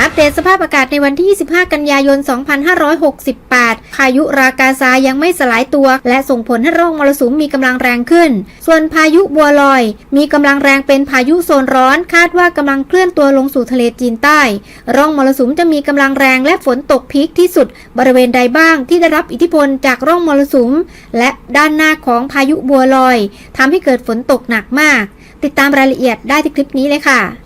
อัปเดตสภาพอากาศในวันที่ 25 กันยายน 2568 พายุรากาซายังไม่สลายตัว และส่งผลให้ร่องมรสุมมีกำลังแรงขึ้น ส่วนพายุบัวลอย มีกำลังแรงเป็นพายุโซนร้อน คาดว่ากำลังเคลื่อนตัวลงสู่ทะเลจีนใต้ ร่องมรสุมจะมีกำลังแรงและฝนตกพีคที่สุด บริเวณใดบ้างที่ได้รับอิทธิพลจากร่องมรสุม และด้านหน้าของพายุบัวลอยทำให้เกิดฝนตกหนักมาก ติดตามรายละเอียดได้ที่คลิปนี้เลยค่ะ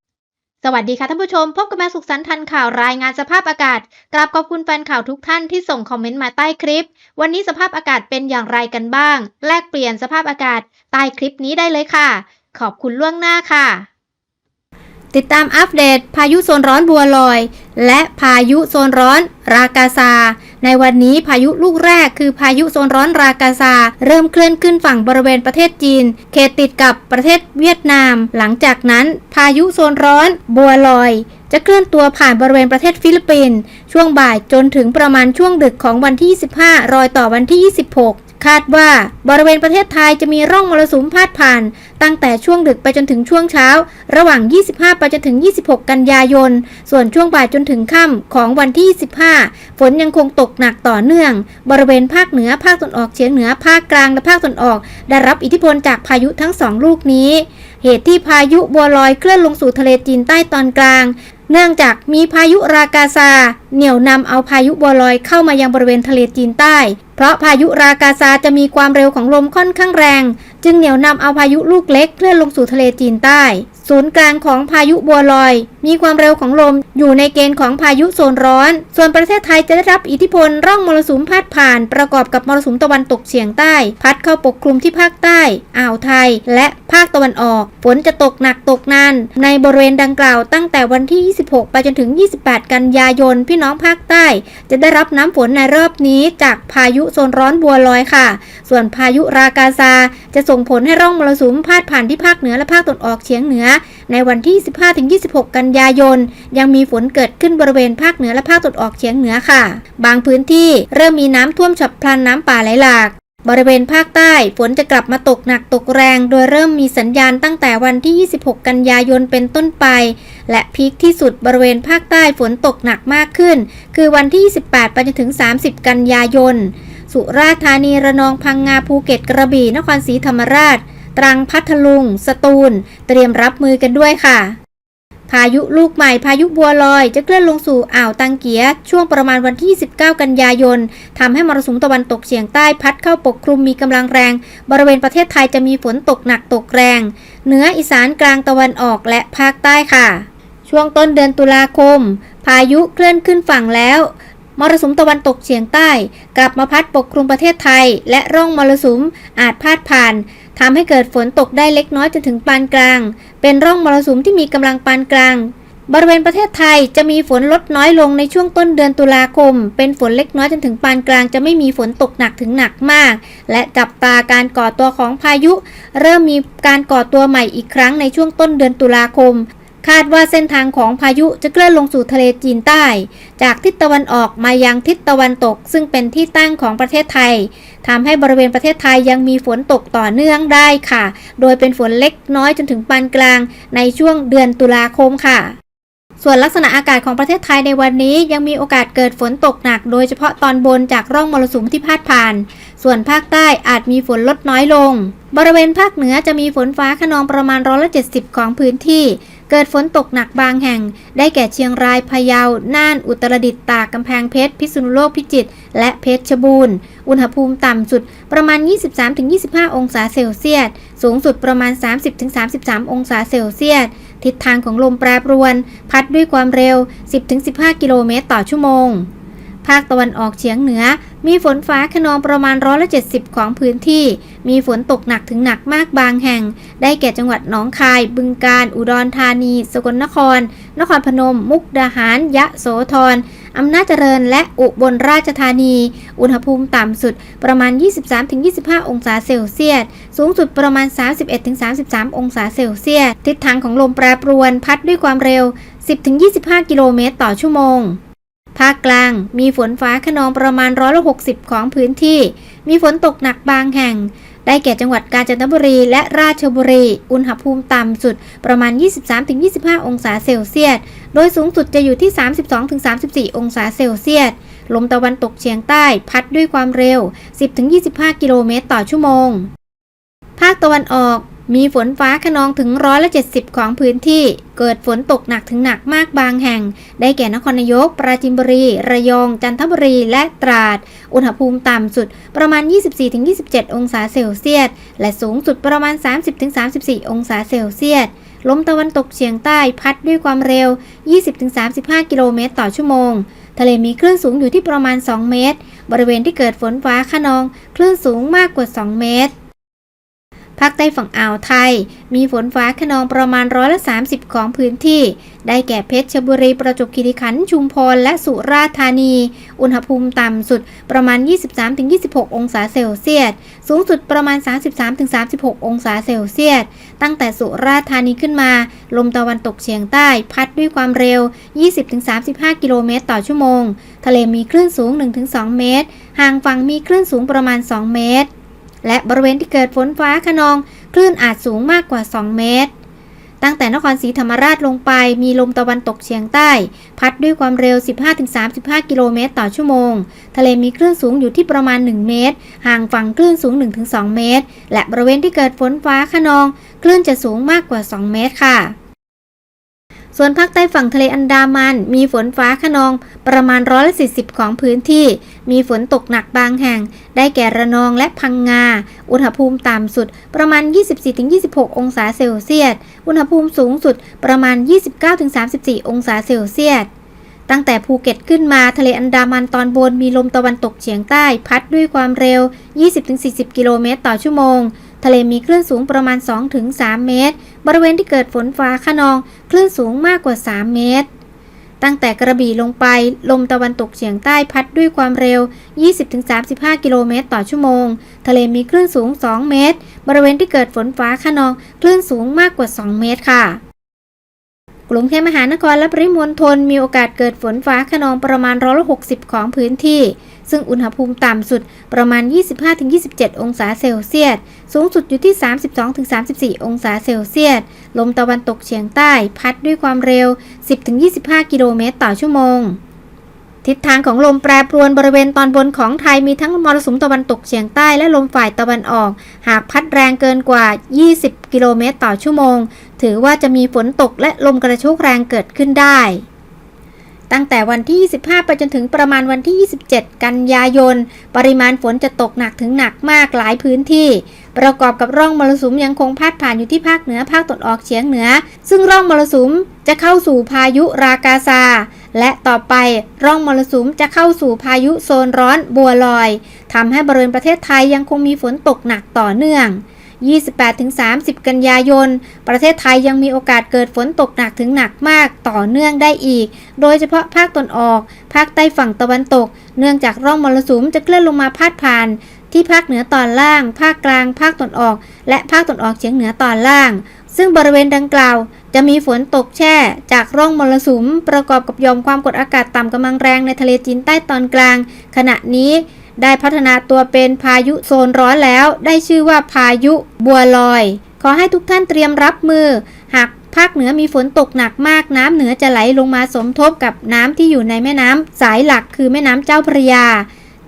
สวัสดีค่ะท่านผู้ชม พบกับแมาสุขสันต์ทันข่าวรายงานสภาพอากาศ กราบขอบคุณแฟนข่าวทุกท่านที่ส่งคอมเมนต์มาใต้คลิป วันนี้สภาพอากาศเป็นอย่างไรกันบ้าง แลกเปลี่ยนสภาพอากาศใต้คลิปนี้ได้เลยค่ะ ขอบคุณล่วงหน้าค่ะ ติดตามอัปเดต พายุโซนร้อนบัวลอย และพายุโซนร้อนรากาซา ในวันนี้พายุลูกแรกคือพายุโซนร้อนรากาซา เริ่มเคลื่อนขึ้นฝั่งบริเวณประเทศจีน เขตติดกับประเทศเวียดนาม หลังจากนั้นพายุโซนร้อนบัวลอยจะเคลื่อนตัวผ่านบริเวณประเทศฟิลิปปินส์ช่วงบ่ายจนถึงประมาณช่วงดึกของวันที่ 25 รอยต่อวันที่ 26 คาดว่าบริเวณประเทศไทยจะมีร่องมรสุมพาดผ่าน ตั้งแต่ช่วงดึกไปจนถึงช่วงเช้า ระหว่าง 25 ไปจนถึง 26 กันยายน ส่วนช่วงบ่ายจนถึงค่ำของวันที่ 25 ฝนยังคงตกหนักต่อเนื่อง บริเวณภาคเหนือ ภาคตะวันออกเฉียงเหนือ ภาคกลาง และภาคตะวันออก ได้รับอิทธิพลจากพายุทั้งสองลูกนี้ เหตุที่พายุบัวลอยเคลื่อนลงสู่ทะเลจีนใต้ตอนกลางเนื่องจากมีพายุรากาซา เหนี่ยวนำเอาพายุบัวลอยเข้ามายังบริเวณทะเลจีนใต้ เพราะพายุรากาซาจะมีความเร็วของลมค่อนข้างแรง จึงเหนี่ยวนำเอาพายุลูกเล็กเคลื่อนลงสู่ทะเลจีนใต้ ศูนย์กลางของพายุบัวลอย มีความเร็วของลมอยู่ในเกณฑ์ของพายุโซนร้อน ส่วนประเทศไทยจะได้รับอิทธิพลร่องมรสุมพาดผ่าน ประกอบกับมรสุมตะวันตกเฉียงใต้ พัดเข้าปกคลุมที่ภาคใต้ อ่าวไทย และภาคตะวันออก ฝนจะตกหนักตกนาน ในบริเวณดังกล่าวตั้งแต่วันที่ 26 ไปจนถึง 28 กันยายน พี่น้องภาคใต้ จะได้รับน้ำฝนในรอบนี้จากพายุโซนร้อนบัวลอยค่ะ ส่วนพายุรากาซาจะส่งผลให้ร่องมรสุมพาดผ่านที่ภาคเหนือและภาคตะวันออกเฉียงเหนือในวันที่ 15-26 กันยายน ยังมีฝนเกิดขึ้นบริเวณภาคเหนือและภาคตะวันออกเฉียงเหนือค่ะ บางพื้นที่เริ่มมีน้ำท่วมฉับพลันน้ำป่าไหลหลากบริเวณภาคใต้ฝนจะกลับมาตกหนักตกแรง โดยเริ่มมีสัญญาณตั้งแต่วันที่ 26 กันยายนเป็นต้นไป และพีคที่สุดบริเวณภาคใต้ฝนตกหนักมากขึ้น คือวันที่ 28 ไปจนถึง 30 กันยายน สุราษฎร์ธานีระนองพังงาภูเก็ตกระบี่นครศรีธรรมราช ตรังพัทลุง สตูล เตรียมรับมือกันด้วยค่ะ พายุลูกใหม่พายุบัวลอยจะเคลื่อนลงสู่อ่าวตังเกียช่วงประมาณวันที่ 19 กันยายนทำให้มรสุมตะวันตกเฉียงใต้พัดเข้าปกคลุมมีกำลังแรง บริเวณประเทศไทยจะมีฝนตกหนักตกแรง เหนืออีสานกลางตะวันออกและภาคใต้ค่ะ ช่วงต้นเดือนตุลาคม พายุเคลื่อนขึ้นฝั่งแล้วมรสุมตะวันตกเฉียงใต้ กลับมาพัดปกคลุมประเทศไทย และร่องมรสุมอาจพาดผ่าน ทำให้เกิดฝนตกได้เล็กน้อยจนถึงปานกลาง เป็นร่องมรสุมที่มีกำลังปานกลาง บริเวณประเทศไทยจะมีฝนลดน้อยลงในช่วงต้นเดือนตุลาคม เป็นฝนเล็กน้อยจนถึงปานกลาง จะไม่มีฝนตกหนักถึงหนักมาก และจับตาการก่อตัวของพายุ เริ่มมีการก่อตัวใหม่อีกครั้งในช่วงต้นเดือนตุลาคม คาดว่าเส้นทางของพายุจะเคลื่อนลงสู่ทะเลจีนใต้ จากทิศตะวันออกมายังทิศตะวันตก ซึ่งเป็นที่ตั้งของประเทศไทยทำให้บริเวณประเทศไทยยังมีฝนตกต่อเนื่องได้ค่ะ โดยเป็นฝนเล็กน้อยจนถึงปานกลาง ในช่วงเดือนตุลาคมค่ะส่วนลักษณะอากาศของประเทศไทยในวันนี้ยังมีโอกาสเกิดฝนตกหนัก โดยเฉพาะตอนบนจากร่องมรสุมที่พาดผ่าน ส่วนภาคใต้อาจมีฝนลดน้อยลง บริเวณภาคเหนือจะมีฝนฟ้าขนองประมาณร้อยละ70ของพื้นที่ เกิดฝนตกหนักบางแห่ง ได้แก่เชียงราย พะเยา น่าน อุตรดิตถ์ ตาก กำแพงเพชร พิษณุโลก พิจิตร และเพชรบูรณ์ อุณหภูมิต่ำสุดประมาณ 23-25 องศาเซลเซียส สูงสุดประมาณ 30-33 องศาเซลเซียส ทิศทางของลมแปรปรวน พัดด้วยความเร็ว 10-15 กิโลเมตรต่อชั่วโมง ภาคตะวันออกเฉียงเหนือ มีฝนฟ้าขนองประมาณร้อยละ70 ของพื้นที่ มีฝนตกหนักถึงหนักมากบางแห่ง ได้แก่จังหวัดหนองคาย บึงกาฬ อุดรธานี สกลนคร นครพนม มุกดาหาร ยะโสธรอำนาจเจริญ และอุบลราชธานี อุณหภูมิต่ำสุดประมาณ 23-25 องศาเซลเซียส สูงสุดประมาณ 31-33 องศาเซลเซียส ทิศทางของลมแปรปรวนพัดด้วยความเร็ว 10-25 กิโลเมตรต่อชั่วโมง ภาคกลางมีฝนฟ้าขนองประมาณร้อยละ60ของพื้นที่ มีฝนตกหนักบางแห่ง ได้แก่จังหวัดกาญจนบุรี และราชบุรี อุณหภูมิต่ำสุดประมาณ 23-25 องศาเซลเซียส โดยสูงสุดจะอยู่ที่ 32-34 องศาเซลเซียส ลมตะวันตกเฉียงใต้พัดด้วยความเร็ว 10-25 กิโลเมตรต่อชั่วโมง ภาคตะวันออก มีฝนฟ้าขนองถึงร้อยละ70 ของพื้นที่ เกิดฝนตกหนักถึงหนักมากบางแห่ง ได้แก่นครนายก ปราจีนบุรี ระยอง จันทบุรี และตราด อุณหภูมิต่ำสุดประมาณ 24-27 องศาเซลเซียส และสูงสุดประมาณ 30-34 องศาเซลเซียส ลมตะวันตกเฉียงใต้พัดด้วยความเร็ว 20-35 กิโลเมตรต่อชั่วโมง ทะเลมีคลื่นสูงอยู่ที่ประมาณ 2 เมตร บริเวณที่เกิดฝนฟ้าขนอง คลื่นสูงมากกว่า 2 เมตร ภาคใต้ฝั่งอ่าวไทย มีฝนฟ้าขนองประมาณร้อยละ 30 ของพื้นที่ ได้แก่เพชรบุรีประจวบคีรีขันธ์ชุมพรและสุราษฎร์ธานี อุณหภูมิต่ำสุดประมาณ 23-26 องศาเซลเซียส สูงสุดประมาณ 33-36 องศาเซลเซียส ตั้งแต่สุราษฎร์ธานีขึ้นมา ลมตะวันตกเฉียงใต้ พัดด้วยความเร็ว 20-35 กิโลเมตรต่อชั่วโมง ทะเลมีคลื่นสูง 1-2 เมตร ห่างฝั่งมีคลื่นสูงประมาณ 2 เมตร และบริเวณที่เกิดฝนฟ้าขนอง คลื่นอาจสูงมากกว่า 2 เมตร ตั้งแต่นครศรีธรรมราชลงไปมีลมตะวันตกเฉียงใต้ พัดด้วยความเร็ว 15-35 กิโลเมตรต่อชั่วโมง ทะเลมีคลื่นสูงอยู่ที่ประมาณ 1 เมตร ห่างฝั่งคลื่นสูง 1-2 เมตร และบริเวณที่เกิดฝนฟ้าขนอง คลื่นจะสูงมากกว่า 2 เมตรค่ะ ส่วนภาคใต้ฝั่งทะเลอันดามัน มีฝนฟ้าขนองประมาณร้อยละ40 ของพื้นที่ มีฝนตกหนักบางแห่ง ได้แก่ระนองและพังงา อุณหภูมิต่ำสุดประมาณ 24-26 องศาเซลเซียส อุณหภูมิสูงสุดประมาณ 29-34 องศาเซลเซียสตั้งแต่ภูเก็ตขึ้นมาทะเลอันดามันตอนบนมีลมตะวันตกเฉียงใต้ พัดด้วยความเร็ว 20-40 กิโลเมตรต่อชั่วโมง ทะเลมีคลื่นสูงประมาณ 2-3 เมตร บริเวณที่เกิดฝนฟ้าขนอง คลื่นสูงมากกว่า 3 เมตร ตั้งแต่กระบี่ลงไป ลมตะวันตกเฉียงใต้พัดด้วยความเร็ว 20-35 กิโลเมตรต่อชั่วโมง ทะเลมีคลื่นสูง 2 เมตร บริเวณที่เกิดฝนฟ้าขนอง คลื่นสูงมากกว่า 2 เมตรค่ะกรุงเทพมหานครและปริมณฑลมีโอกาสเกิดฝนฟ้าขนองประมาณร้อยละ60 ของพื้นที่ ซึ่งอุณหภูมิต่ำสุดประมาณ 25-27 องศาเซลเซียส สูงสุดอยู่ที่ 32-34 องศาเซลเซียส ลมตะวันตกเฉียงใต้พัดด้วยความเร็ว 10-25 กิโลเมตรต่อชั่วโมงทิศทางของลมแปรปรวนบริเวณตอนบนของไทยมีทั้งมรสุมตะวันตกเฉียงใต้และลมฝ่ายตะวันออก หากพัดแรงเกินกว่า 20 กิโลเมตรต่อชั่วโมง ถือว่าจะมีฝนตกและลมกระโชกแรงเกิดขึ้นได้ ตั้งแต่วันที่ 25 ไปจนถึงประมาณวันที่ 27 กันยายน ปริมาณฝนจะตกหนักถึงหนักมากหลายพื้นที่ ประกอบกับร่องมรสุมยังคงพาดผ่านอยู่ที่ภาคเหนือภาคตะวันออกเฉียงเหนือ ซึ่งร่องมรสุมจะเข้าสู่พายุรากาซา และต่อไปร่องมรสุมจะเข้าสู่พายุโซนร้อนบัวลอยทำให้บริเวณประเทศไทยยังคงมีฝนตกหนักต่อเนื่อง 28-30 กันยายน ประเทศไทยยังมีโอกาสเกิดฝนตกหนักถึงหนักมากต่อเนื่องได้อีก โดยเฉพาะภาคตะวันออก ภาคใต้ฝั่งตะวันตก เนื่องจากร่องมรสุมจะเคลื่อนลงมาพาดผ่าน ที่ภาคเหนือตอนล่าง ภาคกลาง ภาคตะวันออก และภาคตะวันออกเฉียงเหนือตอนล่าง ซึ่งบริเวณดังกล่าว จะมีฝนตกแช่ จากร่องมรสุม ประกอบกับยอมความกดอากาศต่ำกำลังแรงในทะเลจีนใต้ตอนกลาง ขณะนี้ ได้พัฒนาตัวเป็นพายุโซนร้อนแล้ว ได้ชื่อว่าพายุบัวลอย ขอให้ทุกท่านเตรียมรับมือ หากภาคเหนือมีฝนตกหนักมาก น้ำเหนือจะไหลลงมาสมทบกับน้ำที่อยู่ในแม่น้ำสายหลักคือแม่น้ำเจ้าพระยา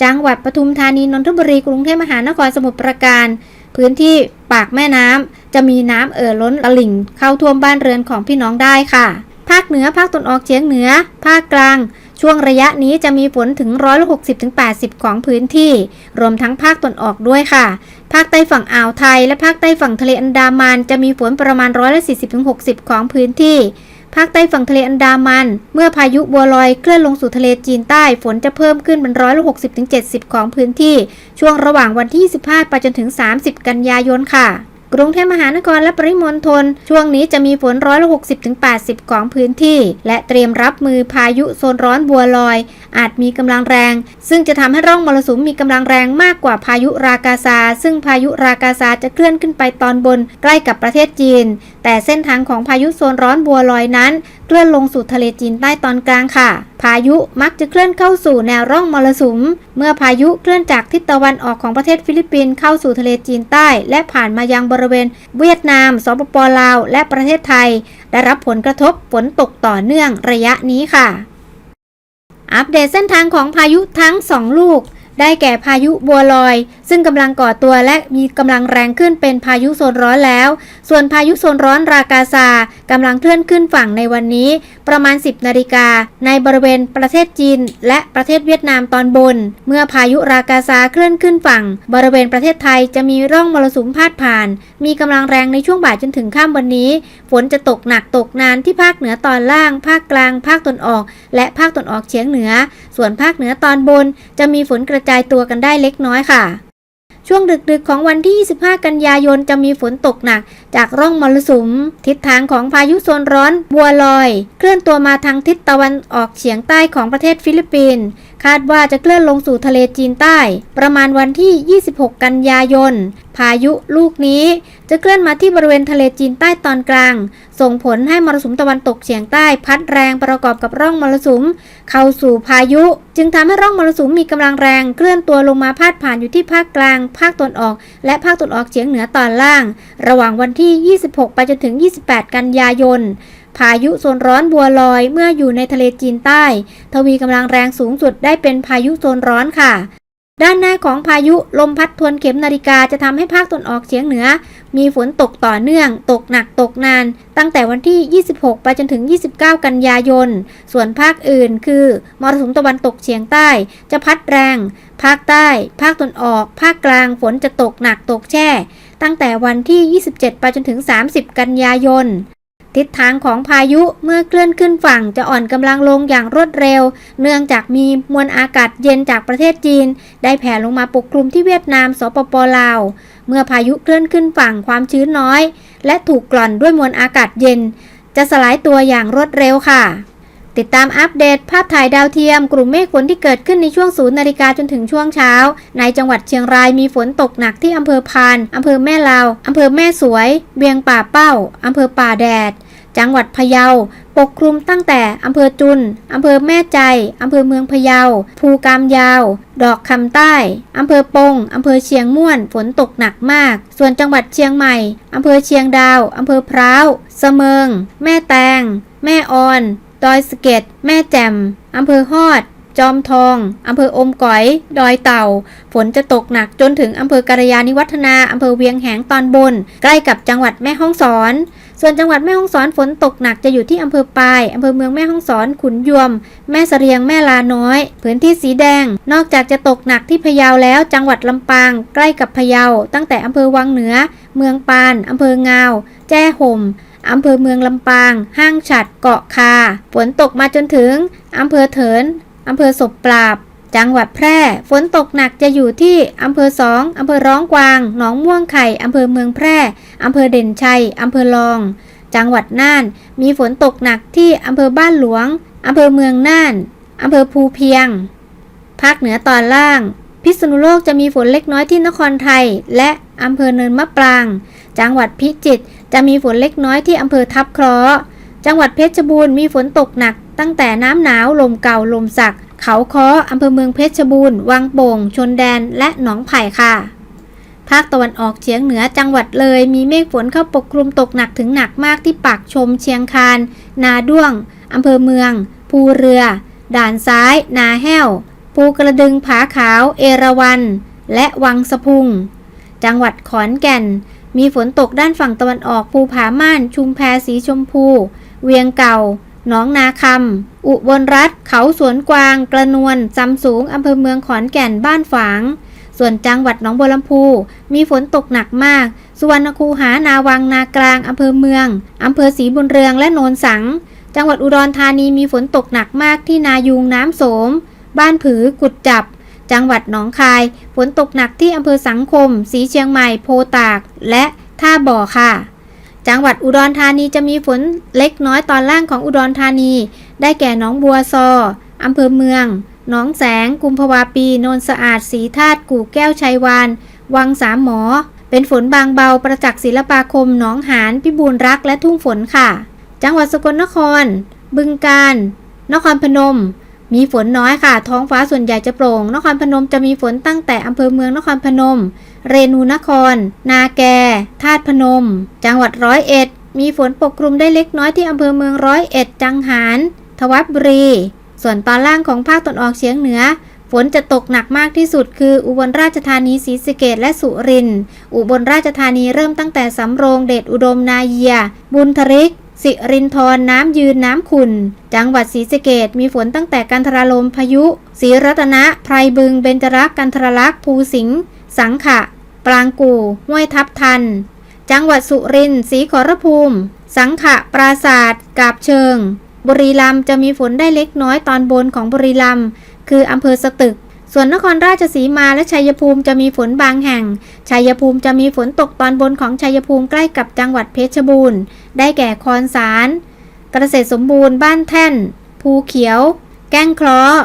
จังหวัดปทุมธานีนนทบุรีกรุงเทพมหานครสมุทรปราการ พื้นที่ปากแม่น้ำจะมีน้ำเอ่อล้นตลิ่งเข้าท่วมบ้านเรือนของพี่น้องได้ค่ะ ภาคเหนือภาคตะวันออกเฉียงเหนือ ภาคกลาง ช่วงระยะนี้จะมีฝนถึงร้อยละ60ถึง80 ของพื้นที่ รวมทั้งภาคตะวันออกด้วยค่ะ ภาคใต้ฝั่งอ่าวไทย และภาคใต้ฝั่งทะเลอันดามัน จะมีฝนประมาณร้อยละ40ถึง60 ของพื้นที่ภาคใต้ฝั่งทะเลอันดามัน เมื่อพายุบัวลอยเคลื่อนลงสู่ทะเลจีนใต้ฝนจะเพิ่มขึ้นเป็นร้อยละ60ถึง70ของพื้นที่ ช่วงระหว่างวันที่ 25 ไปจนถึง 30 กันยายนค่ะ กรุงเทพมหานครและปริมณฑลช่วงนี้จะมีฝนร้อยละ60ถึง80 ของพื้นที่ และเตรียมรับมือพายุโซนร้อนบัวลอย อาจมีกำลังแรง ซึ่งจะทำให้ร่องมรสุมมีกำลังแรงมากกว่าพายุรากาซา ซึ่งพายุรากาซาจะเคลื่อนขึ้นไปตอนบนใกล้กับประเทศจีน แต่เส้นทางของพายุโซนร้อนบัวลอยนั้นเคลื่อนลงสู่ทะเลจีนใต้ตอนกลางค่ะ พายุมักจะเคลื่อนเข้าสู่แนวร่องมรสุม เมื่อพายุเคลื่อนจากทิศตะวันออกของประเทศฟิลิปปินส์เข้าสู่ทะเลจีนใต้ และผ่านมายังบริเวณเวียดนาม สปปลาว และประเทศไทย ได้รับผลกระทบฝนตกต่อเนื่องระยะนี้ค่ะ อัปเดตเส้นทางของพายุทั้ง 2 ลูก ได้แก่พายุบัวลอย ซึ่งกำลังก่อตัวและมีกำลังแรงขึ้นเป็นพายุโซนร้อนแล้ว ส่วนพายุโซนร้อนรากาซากำลังเคลื่อนขึ้นฝั่งในวันนี้ ประมาณ 10 นาฬิกา ในบริเวณประเทศจีน และประเทศเวียดนามตอนบน เมื่อพายุรากาซาเคลื่อนขึ้นฝั่ง บริเวณประเทศไทยจะมีร่องมรสุมพาดผ่าน มีกำลังแรงในช่วงบ่ายจนถึงค่ำวันนี้ ฝนจะตกหนักตกนานที่ภาคเหนือตอนล่าง ภาคกลาง ภาคตะวันออก และภาคตะวันออกเฉียงเหนือ ส่วนภาคเหนือตอนบน จะมีฝนกระจายตัวกันได้เล็กน้อยค่ะ ช่วงดึกๆของวันที่ 25 กันยายนจะมีฝนตกหนัก จากร่องมรสุม ทิศทางของพายุโซนร้อนบัวลอย เคลื่อนตัวมาทางทิศตะวันออกเฉียงใต้ของประเทศฟิลิปปินส์ คาดว่าจะเคลื่อนลงสู่ทะเลจีนใต้ ประมาณวันที่ 26 กันยายน พายุลูกนี้จะเคลื่อนมาที่บริเวณทะเลจีนใต้ตอนกลาง ส่งผลให้มรสุมตะวันตกเฉียงใต้พัดแรงประกอบกับร่องมรสุม เข้าสู่พายุ จึงทำให้ร่องมรสุมมีกำลังแรงเคลื่อนตัวลงมาพาดผ่านอยู่ที่ภาคกลาง ภาคตะวันออก และภาคตะวันออกเฉียงเหนือตอนล่าง ระหว่างวันที่ 26 ไปจนถึง 28 กันยายน พายุโซนร้อนบัวลอยเมื่ออยู่ในทะเลจีนใต้ ทวีกำลังแรงสูงสุดได้เป็นพายุโซนร้อนค่ะ ด้านหน้าของพายุลมพัดทวนเข็มนาฬิกาจะทำให้ภาคตะวันออกเฉียงเหนือ มีฝนตกต่อเนื่อง ตกหนักตกนาน ตั้งแต่วันที่ 26 ไปจนถึง 29 กันยายน ส่วนภาคอื่นคือมรสุมตะวันตกเฉียงใต้ จะพัดแรง ภาคใต้ ภาคตะวันออก ภาคกลางฝนจะตกหนักตกแช่ ตั้งแต่วันที่ 27 ไปจนถึง 30 กันยายน ทิศทางของพายุเมื่อเคลื่อนขึ้นฝั่งจะอ่อนกำลังลงอย่างรวดเร็ว เนื่องจากมีมวลอากาศเย็นจากประเทศจีน ได้แผ่ลงมาปกคลุมที่เวียดนามสปปลาว เมื่อพายุเคลื่อนขึ้นฝั่งความชื้นน้อย และถูกกล่อนด้วยมวลอากาศเย็น จะสลายตัวอย่างรวดเร็วค่ะ ติดตามอัปเดต ภาพถ่ายดาวเทียม กลุ่มเมฆฝนที่เกิดขึ้นในช่วงศูนย์นาฬิกาจนถึงช่วงเช้า ในจังหวัดเชียงรายมีฝนตกหนักที่อำเภอพานอำเภอแม่ลาวอำเภอแม่สวย เวียงป่าเป้าอำเภอป่าแดด จังหวัดพะเยา ปกคลุมตั้งแต่อำเภอจุน อำเภอแม่ใจ อำเภอเมืองพะเยา ภูกามยาว ดอกคำใต้ อำเภอปง อำเภอเชียงม่วน ฝนตกหนักมาก ส่วนจังหวัดเชียงใหม่ อำเภอเชียงดาว อำเภอพร้าวเสมิง แม่แตง แม่ออน ดอยสะเก็ด แม่แจ่ม อำเภอฮอดจอมทอง อำเภออมก๋อย ดอยเต่า ฝนจะตกหนักจนถึงอำเภอกาลยานิวัฒนา อำเภอเวียงแหงตอนบน ใกล้กับจังหวัดแม่ฮ่องสอน ส่วนจังหวัดแม่ฮ่องสอนฝนตกหนักจะอยู่ที่อำเภอปายอำเภอเมืองแม่ฮ่องสอนขุนยวม แม่เสรียงแม่ลาน้อย พื้นที่สีแดง นอกจากจะตกหนักที่พะเยาแล้ว จังหวัดลำปาง ใกล้กับพะเยา ตั้งแต่อำเภอวังเหนือ เมืองปานอำเภองาว แจ้ห่มอำเภอเมืองลำปาง ห้างฉัด เกาะคา ฝนตกมาจนถึงอำเภอเถินอำเภอศพปราบ จังหวัดแพร่ ฝนตกหนักจะอยู่ที่อำเภอสองอำเภอร้องกวาง หนองม่วงไข่อำเภอเมืองแพร่อำเภอเด่นชัยอำเภอลอง จังหวัดน่าน มีฝนตกหนักที่อำเภอบ้านหลวงอำเภอเมืองน่านอำเภอภูเพียง ภาคเหนือตอนล่าง พิษณุโลกจะมีฝนเล็กน้อยที่นครไทย และอำเภอเนินมะปราง จังหวัดพิจิตรจะมีฝนเล็กน้อยที่อำเภอทับเคราะห์จังหวัดเพชรบูรณ์มีฝนตกหนัก ตั้งแต่น้ำหนาวลมเก่าลมสัก เขาค้ออำเภอเมืองเพชรบูรณ์วังโป่ง ชนแดนและหนองไผ่ค่ะ ภาคตะวันออกเฉียงเหนือจังหวัดเลย มีเมฆฝนเข้าปกคลุมตกหนักถึงหนักมากที่ปากชมเชียงคาน นาด้วงอำเภอเมือง ภูเรือ ด่านซ้าย นาแห้ว ภูกระดึงผาขาว เอราวันและวังสะพุง จังหวัดขอนแก่น มีฝนตกด้านฝั่งตะวันออกภูผาม่าน ชุมแพสีชมพู เวียงเก่า หนองนาคำ อุบลรัฐ เขาสวนกวาง กระนวลจำสูง อำเภอเมืองขอนแก่น บ้านฝาง ส่วนจังหวัดหนองบัวลำพู มีฝนตกหนักมาก สุวรรณคูหา นาวัง นากลาง อำเภอเมือง อำเภอศรีบุญเรืองและโนนสัง จังหวัดอุดรธานีมีฝนตกหนักมากที่นายูงน้ำโสม บ้านผือ กุดจับ จังหวัดหนองคาย ฝนตกหนักที่อำเภอสังคม สีเชียงใหม่ โพตาก และท่าบ่อค่ะ จังหวัดอุดรธานีจะมีฝนเล็กน้อยตอนล่างของอุดรธานี ได้แก่หนองบัวซออำเภอเมือง หนองแสง กุมภาวาปี โนนสะอาด สีธาตุ กู่แก้วชัยวาน วังสามหมอ เป็นฝนบางเบา ประจักษ์ศิลปาคม หนองหาน พิบูลรัก และทุ่งฝนค่ะ จังหวัดสกลนคร บึงกาฬ นครพนม มีฝนน้อยค่ะ ท้องฟ้าส่วนใหญ่จะโปร่ง นครพนมจะมีฝนตั้งแต่อำเภอเมืองนครพนม เรนูนคร นาแกธาตุพนม จังหวัดร้อยเอ็ด มีฝนปกคลุมได้เล็กน้อยที่อำเภอเมืองร้อยเอ็ด จังหารทวัดบุรี ส่วนตอนล่างของภาคตะวันออกเฉียงเหนือ ฝนจะตกหนักมากที่สุด คืออุบลราชธานีศรีสะเกดและสุรินทร์ อุบลราชธานีเริ่มตั้งแต่สำโรงเดชอุดมนาเยีย บุญทริก สิรินทรน้ำยืนน้ำขุนจังหวัดศรีสะเกดมีฝนตั้งแต่กันทราลมพายุศรีรัตนะไพรบึงเบญจรักกันทรลักษ์ภูสิงห์สังขะ ปรางกู่ห้วยทับทัน จังหวัดสุรินทร์ศรีขอรภูมิ สังขะ ปราศาสตร์กาบเชิง บุรีรัมย์จะมีฝนได้เล็กน้อยตอนบนของบุรีรัมย์คืออำเภอสตึก ส่วนนครราชสีมาและชัยภูมิจะมีฝนบางแห่ง ชัยภูมิจะมีฝนตกตอนบนของชัยภูมิใกล้กับจังหวัดเพชรบูรณ์ ได้แก่คอนสารเกษตรสมบูรณ์บ้านแท่น ภูเขียว แก้งเคราะ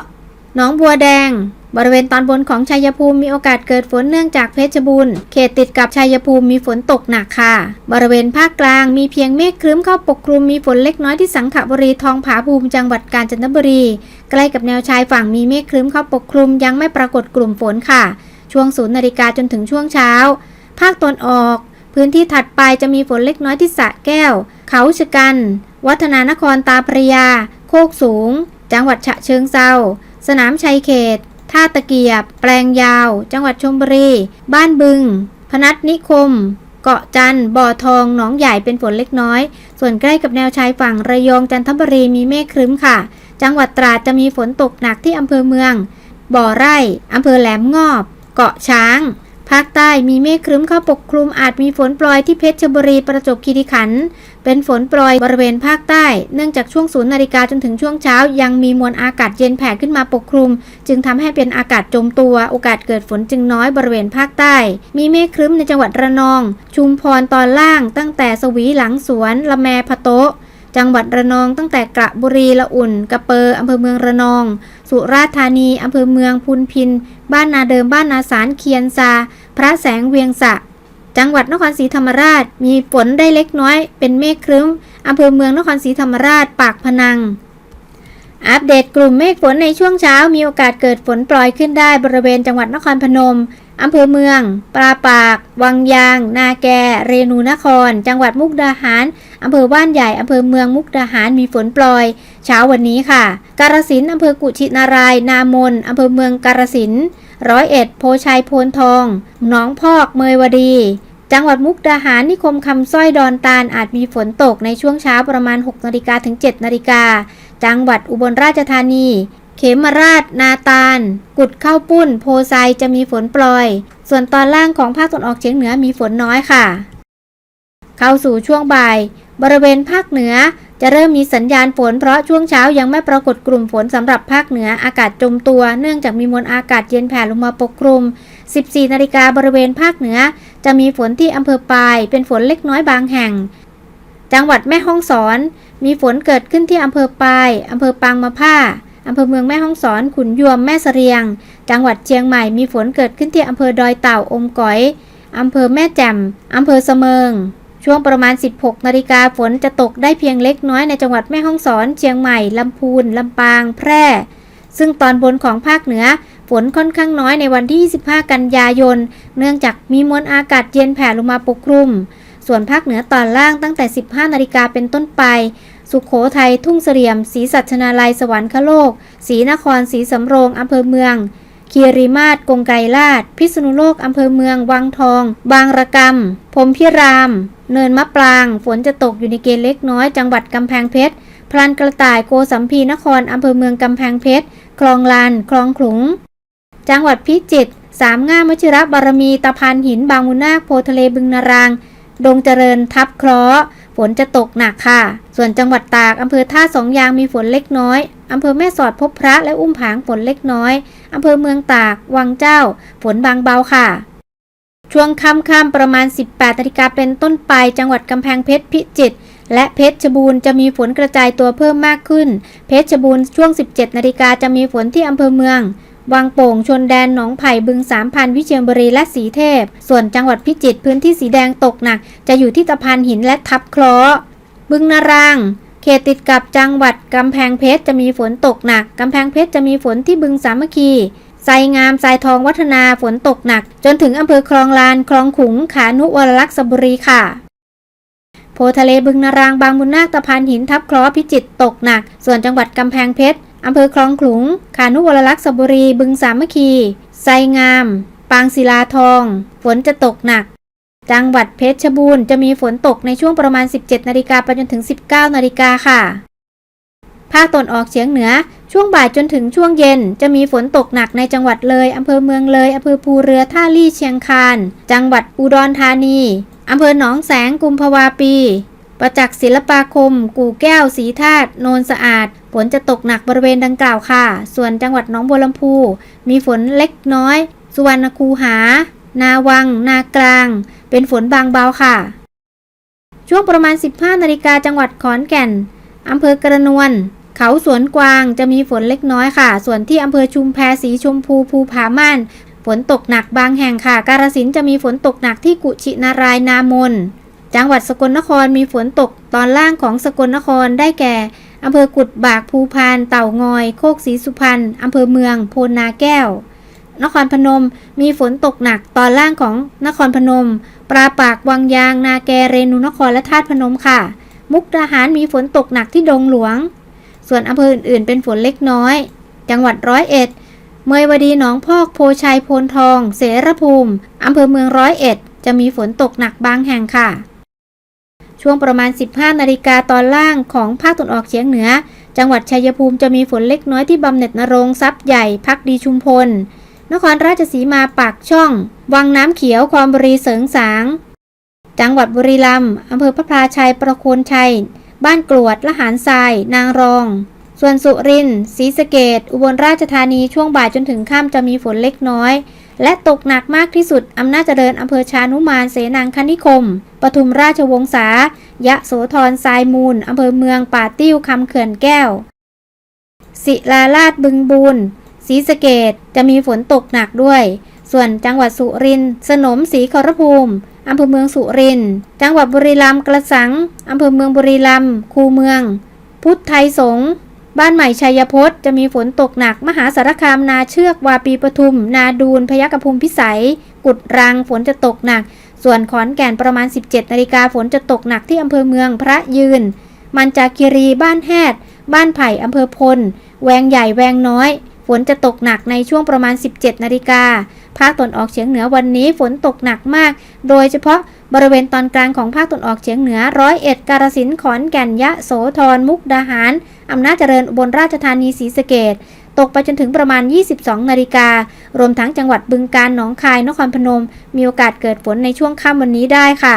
หนองบัวแดง บริเวณตอนบนของชัยภูมิมีโอกาสเกิดฝนเนื่องจากเพชรบูรณ์ เขตติดกับชัยภูมิมีฝนตกหนักค่ะ บริเวณภาคกลางมีเพียงเมฆครึ้มเข้าปกคลุมมีฝนเล็กน้อยที่สังขบุรีทองผาภูมิจังหวัดกาญจนบุรี ใกล้กับแนวชายฝั่งมีเมฆครึ้มเข้าปกคลุมยังไม่ปรากฏกลุ่มฝนค่ะ ช่วงศูนย์นาฬิกาจนถึงช่วงเช้า ภาคตอนออก พื้นที่ถัดไปจะมีฝนเล็กน้อยที่สระแก้ว เขาชะกัน วัฒนานครตาพระยา โคกสูง จังหวัดฉะเชิงเซาสนามชัยเขต ท่าตะเกียบ แปลงยาว จังหวัดชลบุรี บ้านบึง พนัสนิคม เกาะจันบ่อทอง หนองใหญ่เป็นฝนเล็กน้อย ส่วนใกล้กับแนวชายฝั่งระยองจันทบุรีมีเมฆครึ้มค่ะ จังหวัดตราดจะมีฝนตกหนักที่อำเภอเมือง บ่อไร่อำเภอแหลมงอบ เกาะช้างภาคใต้มีเมฆครึ้มเข้าปกคลุมอาจมีฝนโปรยที่เพชรบุรีประจวบคีรีขันธ์ เป็นฝนโปรยบริเวณภาคใต้ เนื่องจากช่วงศูนย์นาฬิกาจนถึงช่วงเช้า ยังมีมวลอากาศเย็นแผ่ขึ้นมาปกคลุม จึงทำให้เป็นอากาศจมตัว โอกาสเกิดฝนจึงน้อยบริเวณภาคใต้ มีเมฆครึ้มในจังหวัดระนอง ชุมพรตอนล่าง ตั้งแต่สวีหลังสวน ละแมพะโตะจังหวัดระนองตั้งแต่กระบุรีละอุ่น กระเปออำเภอเมืองระนอง สุราษฎร์ธานีอำเภอเมืองพุนพิน บ้านนาเดิมบ้านนาสารเคียนซา พระแสงเวียงสะ จังหวัดนครศรีธรรมราช มีฝนได้เล็กน้อย เป็นเมฆครึ้มอำเภอเมืองนครศรีธรรมราช ปากพนัง อัปเดตกลุ่มเมฆฝนในช่วงเช้า มีโอกาสเกิดฝนปล่อยขึ้นได้บริเวณจังหวัดนครพนมอำเภอเมือง ปราปาก วังยาง นาแก เรนูนคร จังหวัดมุกดาหารอำเภอบ้านใหญ่อำเภอเมืองมุกดาหารมีฝนปล่อย เช้าวันนี้ค่ะ กาฬสินอำเภอกุชินาราย นามนอำเภอเมืองกาฬสินร้อยเอ็ดโพชัยโพนทอง หนองพอก เมยวดี จังหวัดมุกดาหารนิคมคำสร้อยดอนตาลอาจมีฝนตกในช่วงเช้าประมาณ 6นาฬิกาถึง 7นาฬิกา จังหวัดอุบลราชธานี เขมราช นาตาล กุดเข้าปุ้น โพไซจะมีฝนปล่อย ส่วนตอนล่างของภาคตะวันออกเฉียงเหนือมีฝนน้อยค่ะ เข้าสู่ช่วงบ่าย บริเวณภาคเหนือ จะเริ่มมีสัญญาณฝนเพราะช่วงเช้ายังไม่ปรากฏกลุ่มฝนสำหรับภาคเหนืออากาศจมตัว เนื่องจากมีมวลอากาศเย็นแผ่ลงมาปกคลุม 14 นาฬิกาบริเวณภาคเหนือ จะมีฝนที่อำเภอปาย เป็นฝนเล็กน้อยบางแห่ง จังหวัดแม่ฮ่องสอน มีฝนเกิดขึ้นที่อำเภอปายอำเภอปางมะผ้าอำเภอเมืองแม่ฮ่องสอน ขุนยวม แม่เสรียง จังหวัดเชียงใหม่ มีฝนเกิดขึ้นที่อำเภอดอยเต่า อมก๋อย อำเภอแม่แจ่ม อำเภอเสมิง ช่วงประมาณ 16 นาฬิกาฝนจะตกได้เพียงเล็กน้อยในจังหวัดแม่ฮ่องสอน เชียงใหม่ ลำพูน ลำปาง แพร่ ซึ่งตอนบนของภาคเหนือ ฝนค่อนข้างน้อยในวันที่ 25 กันยายน เนื่องจากมีมวลอากาศเย็นแผ่ลงมาปกคลุม ส่วนภาคเหนือตอนล่างตั้งแต่ 15 นาฬิกาเป็นต้นไป สุขโขทัย ทุ่งเสลี่ยม ศรีสัชนาลัย สวรรคโลก ศรีนคร ศรีสำโรง อำเภอเมือง คีรีมาศกงไกรลาดพิษณุโลกอำเภอเมือง วังทอง บางระกำพรมพิราม เนินมะปราง ฝนจะตกอยู่ในเกณฑ์เล็กน้อย จังหวัดกำแพงเพชร พลันกระต่ายโกสัมพีนครอำเภอเมืองกำแพงเพชร คลองลาน คลองขลุง จังหวัดพิจิตร สามง่ามวชิระบารมี ตะพานหิน บางมุนาคโพทะเลบึงนาราง ดงเจริญ ทับเคราะห์ ฝนจะตกหนักค่ะ ส่วนจังหวัดตากอำเภอท่าสองยางมีฝนเล็กน้อยอำเภอแม่สอดพบพระและอุ้มผางฝนเล็กน้อยอำเภอเมืองตาก วังเจ้า ฝนบางเบาค่ะ ช่วงค่ำๆประมาณ 18นาฬิกาเป็นต้นไป จังหวัดกำแพงเพชรพิจิตรและเพชรบูรณ์จะมีฝนกระจายตัวเพิ่มมากขึ้น เพชรบูรณ์ช่วง 17นาฬิกาจะมีฝนที่อำเภอเมือง วังโป่งชนแดนหนองไผ่บึงสามพันวิเชียรบุรีและสีเทพ ส่วนจังหวัดพิจิตรพื้นที่สีแดงตกหนัก จะอยู่ที่ตะพานหินและทับเคราะห์บึงนารางเขตติดกับจังหวัดกำแพงเพชรจะมีฝนตกหนักกำแพงเพชรจะมีฝนที่บึงสามัคคีไซงามไซทองวัฒนาฝนตกหนัก จนถึงอำเภอคลองลานคลองขุงขานุวรลักษบุรีค่ะโพทะเลบึงนารางบางบุญนาคตะพานหินทับคราะห์พิจิตรตกหนัก ส่วนจังหวัดกำแพงเพชร อำเภอคลองขลุง ขานุวรลักษบุรี บึงสามัคคี ไซงาม ปางศิลาทอง ฝนจะตกหนัก จังหวัดเพชรบูรณ์จะมีฝนตกในช่วงประมาณ 17 นาฬิกาไปจนถึง 19 นาฬิกาค่ะ ภาคตะวันออกเฉียงเหนือ ช่วงบ่ายจนถึงช่วงเย็น จะมีฝนตกหนักในจังหวัดเลย อำเภอเมืองเลย อำเภอภูเรือ ท่าลี่ เชียงคาน จังหวัดอุดรธานี อำเภอหนองแสง กุมภาวาปี ประจักษ์ศิลปาคม กู่แก้ว สีธาตุโนนสะอาด ฝนจะตกหนักบริเวณดังกล่าวค่ะ ส่วนจังหวัดหนองบัวลำพู มีฝนเล็กน้อย สุวรรณคูหา นาวัง นากลาง เป็นฝนบางเบาค่ะ ช่วงประมาณ 15นาฬิกาจังหวัดขอนแก่นอำเภอกระนวลเขาสวนกวางจะมีฝนเล็กน้อยค่ะ ส่วนที่อำเภอชุมแพสีชมพูภูผาม่านฝนตกหนักบางแห่งค่ะ กาฬสินธ์จะมีฝนตกหนักที่กุชินารายนามน จังหวัดสกลนครมีฝนตกตอนล่างของสกลนครได้แก่อำเภอกุดบากภูพาน เต่างอย โคกศรีสุพรรณอำเภอเมือง โพนนาแก้ว นครพนมมีฝนตกหนักตอนล่างของนครพนม ปราปากวังยาง นาแกเรนูนครและธาตุพนมค่ะ มุกดาหารมีฝนตกหนักที่ดงหลวง ส่วนอำเภออื่น ๆ เป็นฝนเล็กน้อย จังหวัดร้อยเอ็ด เมยวดีหนองพอกโพชัยโพนทอง เสรภูมิอำเภอเมืองร้อยเอ็ด จะมีฝนตกหนักบางแห่งค่ะ ช่วงประมาณ 15 นาฬิกาตอนล่างของภาคตะวันออกเฉียงเหนือ จังหวัดชัยภูมิจะมีฝนเล็กน้อยที่บำเหน็จนรงทรัพย์ใหญ่พักดีชุมพล นครราชสีมาปากช่อง วังน้ำเขียวคอมบุรีเสริงสาง จังหวัดบุรีรัมย์อำเภอพระพลาชัยประโคนชัย บ้านกรวดละหารทราย นางรอง ส่วนสุรินทร์ศรีสะเกดอุบลราชธานีช่วงบ่ายจนถึงค่ำจะมีฝนเล็กน้อย และตกหนักมากที่สุด อำนาจเจริญอำเภอชานุมานเสนางคณิคม ปทุมราชวงศายะโสธรทรายมูลอำเภอเมืองป่าติ้วคำเขื่อนแก้ว ศิลาลาดบึงบูนศรีสะเกดจะมีฝนตกหนักด้วย ส่วนจังหวัดสุรินทร์สนมศรีขอรภูมิอำเภอเมืองสุรินทร์จังหวัดบุรีรัมย์กระสังอำเภอเมืองบุรีรัมย์คูเมือง พุทธไทยสงฆ์ บ้านใหม่ชัยพจน์จะมีฝนตกหนักมหาสารคามนาเชือกวาปีปทุม นาดูนพยัคฆภูมิพิสัย กุดรังฝนจะตกหนัก ส่วนขอนแก่นประมาณ 17นาฬิกาฝนจะตกหนักที่อำเภอเมืองพระยืน มันจาคิรีบ้านแฮดบ้านไผ่อำเภอพล แวงใหญ่แวงน้อย ฝนจะตกหนักในช่วงประมาณ 17 นาฬิกา ภาคตะวันออกเฉียงเหนือวันนี้ฝนตกหนักมาก โดยเฉพาะบริเวณตอนกลางของภาคตะวันออกเฉียงเหนือร้อยเอ็ดกาฬสินธุ์ขอนแก่นยะโสธรมุกดาหาร อำนาจเจริญอุบลราชธานีศรีสะเกดตกไปจนถึงประมาณ 22 นาฬิกา รวมทั้งจังหวัดบึงกาฬหนองคาย นครพนม มีโอกาสเกิดฝนในช่วงค่ำวันนี้ได้ค่ะ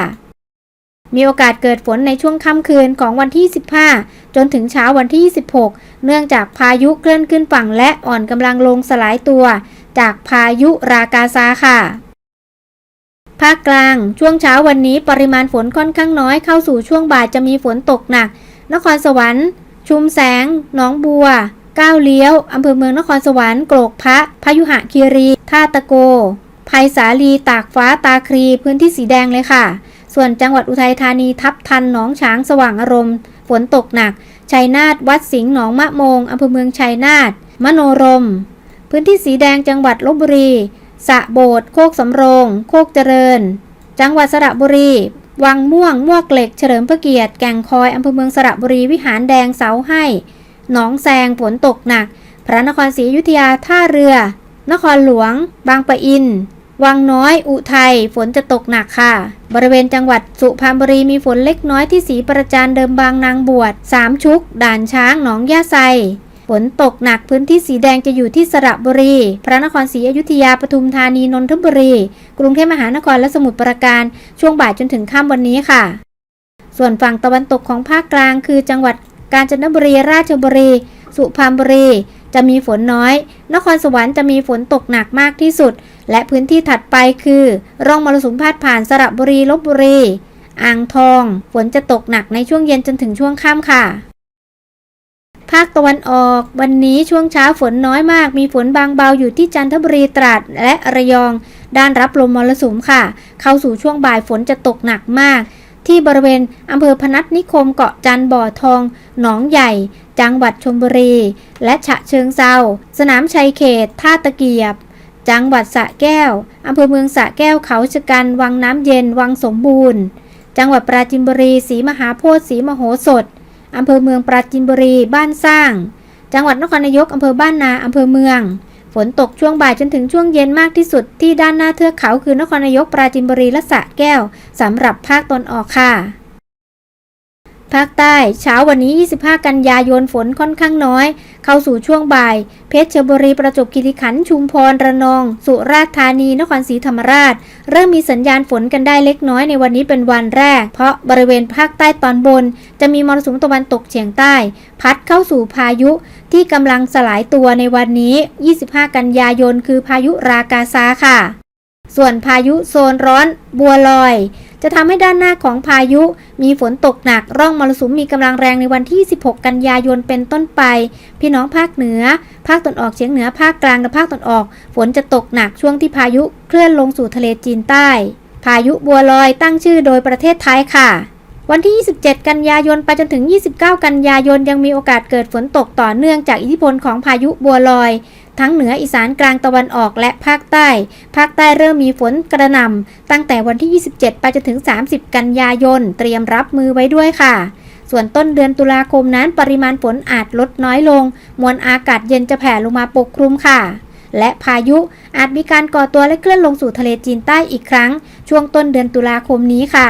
มีโอกาสเกิดฝนในช่วงค่ำคืนของวันที่ 15 จนถึงเช้าวันที่26เนื่องจากพายุเคลื่อนขึ้นฝั่งและอ่อนกำลังลงสลายตัว จากพายุรากาซาค่ะ ภาคกลาง ช่วงเช้าวันนี้ปริมาณฝนค่อนข้างน้อยเข้าสู่ช่วงบ่ายจะมีฝนตกหนัก นครสวรรค์ ชุมแสง หนองบัว ก้าวเลี้ยว อำเภอเมืองนครสวรรค์ โกรกพระ พยุหะคีรี ท่าตะโก ภัยสาลี ตากฟ้า ตาครี พื้นที่สีแดงเลยค่ะ ส่วนจังหวัดอุทัยธานีทับทันหนองฉางสว่างอารมณ์ ฝนตกหนัก ชัยนาทวัดสิงห์หนองมะโมงอำเภอเมืองชัยนาทมโนรม พื้นที่สีแดงจังหวัดลบบุรี สะโบดโคกสำโรง โคกเจริญ จังหวัดสระบุรี วังม่วงม่วกเหล็กเฉลิมพระเกียรติแก่งคอยอำเภอเมืองสระบุรีวิหารแดงเสาให้หนองแซงฝนตกหนัก พระนครศรีอยุธยาท่าเรือ นครหลวง บางปะอิน วังน้อย อุทัย ฝนจะตกหนักค่ะ บริเวณจังหวัดสุพรรณบุรีมีฝนเล็กน้อยที่สีประจานเดิมบางนางบวชสามชุก ด่านช้าง หนองย่าไซฝนตกหนักพื้นที่สีแดงจะอยู่ที่สระบุรี พระนครศรีอยุธยาปทุมธานี นนทบุรี กรุงเทพมหานครและสมุทรปราการ ช่วงบ่ายจนถึงค่ำวันนี้ค่ะ ส่วนฝั่งตะวันตกของภาคกลางคือจังหวัดกาญจนบุรี ราชบุรี สุพรรณบุรี จะมีฝนน้อย นครสวรรค์จะมีฝนตกหนักมากที่สุด และพื้นที่ถัดไปคือ ร่องมรสุมพาดผ่านสระบุรีลบบุรี อ่างทอง ฝนจะตกหนักในช่วงเย็นจนถึงช่วงค่ำค่ะ ภาคตะวันออก วันนี้ช่วงเช้าฝนน้อยมาก มีฝนบางเบาอยู่ที่จันทบุรีตราดและระยอง ด้านรับลมมรสุมค่ะ เข้าสู่ช่วงบ่ายฝนจะตกหนักมาก ที่บริเวณอำเภอพนัสนิคมเกาะจันบ่อทอง หนองใหญ่ จังหวัดชลบุรี และฉะเชิงเซาสนามชัยเขต ท่าตะเกียบ จังหวัดสระแก้วอำเภอเมืองสระแก้วเขาชะกันวังน้ำเย็นวังสมบูรณ์ จังหวัดปราจินบุรีศรีมหาโพธิ์ศรีมโหสถอำเภอเมืองปราจินบุรีบ้านสร้าง จังหวัดนครนายกอำเภอบ้านนาอำเภอเมือง ฝนตกช่วงบ่ายจนถึงช่วงเย็นมากที่สุดที่ด้านหน้าเทือกเขาคือนครนายกปราจินบุรีและสระแก้วสำหรับภาคตนออกค่ะ ภาคใต้เช้าวันนี้ 25 กันยายนฝนค่อนข้างน้อย เข้าสู่ช่วงบ่าย เพชรบุรีประจวบคีรีขันธ์ชุมพรระนอง สุราษฎร์ธานีนครศรีธรรมราช เริ่มมีสัญญาณฝนกันได้เล็กน้อยในวันนี้เป็นวันแรก เพราะบริเวณภาคใต้ตอนบน จะมีมรสุมตะวันตกเฉียงใต้ พัดเข้าสู่พายุที่กำลังสลายตัวในวันนี้ 25 กันยายนคือพายุรากาซาค่ะ ส่วนพายุโซนร้อนบัวลอย จะทำให้ด้านหน้าของพายุ มีฝนตกหนักร่องมรสุมมีกำลังแรงในวันที่ 16 กันยายนเป็นต้นไป พี่น้องภาคเหนือ ภาคตะวันออกเฉียงเหนือภาคกลางและภาคตะวันออก ฝนจะตกหนักช่วงที่พายุเคลื่อนลงสู่ทะเลจีนใต้ พายุบัวลอยตั้งชื่อโดยประเทศไทยค่ะวันที่ 27 กันยายน ไปจนถึง 29 กันยายน ยังมีโอกาสเกิดฝนตกต่อเนื่องจากอิทธิพลของพายุบัวลอย ทั้งเหนืออีสานกลางตะวันออกและภาคใต้ ภาคใต้เริ่มมีฝนกระหน่ำตั้งแต่วันที่ 27 ไปจนถึง 30 กันยายน เตรียมรับมือไว้ด้วยค่ะ ส่วนต้นเดือนตุลาคมนั้นปริมาณฝนอาจลดน้อยลง มวลอากาศเย็นจะแผ่ลงมาปกคลุมค่ะและพายุอาจมีการก่อตัวและเคลื่อนลงสู่ทะเลจีนใต้อีกครั้ง ช่วงต้นเดือนตุลาคมนี้ค่ะ